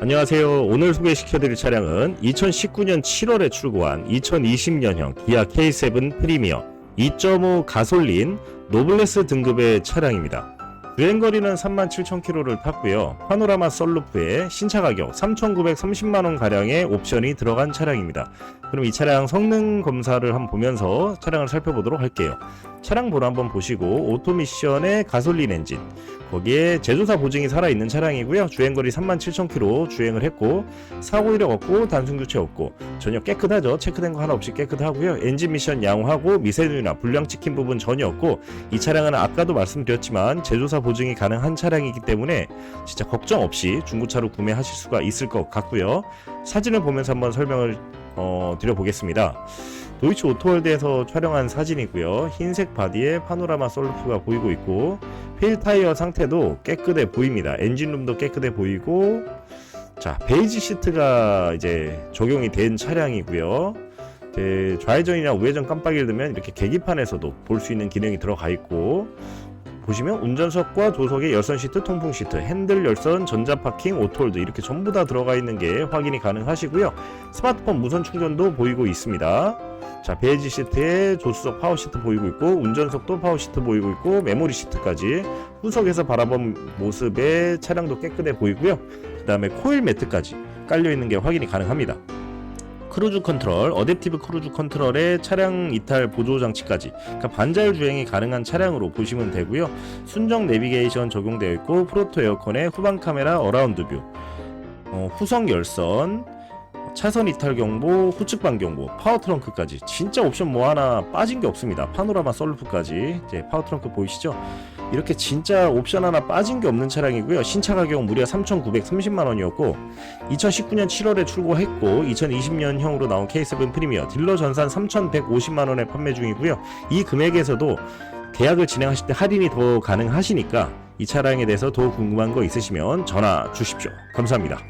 안녕하세요. 오늘 소개시켜드릴 차량은 2019년 7월에 출고한 2020년형 기아 K7 프리미어 2.5 가솔린 노블레스 등급의 차량입니다. 주행거리는 37,000km를 탔고요. 파노라마 썰루프에 신차 가격 3,930만원 가량의 옵션이 들어간 차량입니다. 그럼 이 차량 성능 검사를 한번 보면서 차량을 살펴보도록 할게요. 차량 번호 한번 보시고 오토미션의 가솔린 엔진 거기에 제조사 보증이 살아있는 차량이고요. 주행거리 37,000km 주행을 했고 사고 이력 없고 단순 교체 없고 전혀 깨끗하죠. 체크된 거 하나 없이 깨끗하고요. 엔진 미션 양호하고 미세누나 불량 찍힌 부분 전혀 없고 이 차량은 아까도 말씀드렸지만 제조사 보증이 가능한 차량이기 때문에 진짜 걱정 없이 중고차로 구매하실 수가 있을 것 같고요. 사진을 보면서 한번 설명을 어, 드려보겠습니다. 도이치 오토월드에서 촬영한 사진이고요. 흰색 바디에 파노라마 솔루프가 보이고 있고 휠 타이어 상태도 깨끗해 보입니다. 엔진룸도 깨끗해 보이고 자 베이지 시트가 이제 적용이 된 차량이고요. 좌회전이나 우회전 깜빡이를 들면 이렇게 계기판에서도 볼 수 있는 기능이 들어가 있고 보시면 운전석과 조석에 열선 시트, 통풍 시트, 핸들 열선, 전자 파킹, 오토홀드 이렇게 전부 다 들어가 있는 게 확인이 가능하시고요. 스마트폰 무선 충전도 보이고 있습니다. 자, 베이지 시트에 조수석 파워 시트 보이고 있고 운전석도 파워 시트 보이고 있고 메모리 시트까지 후석에서 바라본 모습의 차량도 깨끗해 보이고요. 그다음에 코일 매트까지 깔려 있는 게 확인이 가능합니다. 크루즈 컨트롤, 어댑티브 크루즈 컨트롤의 차량 이탈 보조 장치까지 그러니까 반자율 주행이 가능한 차량으로 보시면 되고요. 순정 내비게이션 적용되어 있고 프로토 에어컨에 후방 카메라 어라운드 뷰, 어, 후석 열선, 차선 이탈 경보, 후측방 경보, 파워 트렁크까지 진짜 옵션 뭐 하나 빠진 게 없습니다. 파노라마 썰루프까지 이제 파워 트렁크 보이시죠? 이렇게 진짜 옵션 하나 빠진 게 없는 차량이고요. 신차 가격은 무려 3,930만 원이었고 2019년 7월에 출고했고 2020년형으로 나온 K7 프리미어 딜러 전산 3,150만 원에 판매 중이고요. 이 금액에서도 계약을 진행하실 때 할인이 더 가능하시니까 이 차량에 대해서 더 궁금한 거 있으시면 전화 주십시오. 감사합니다.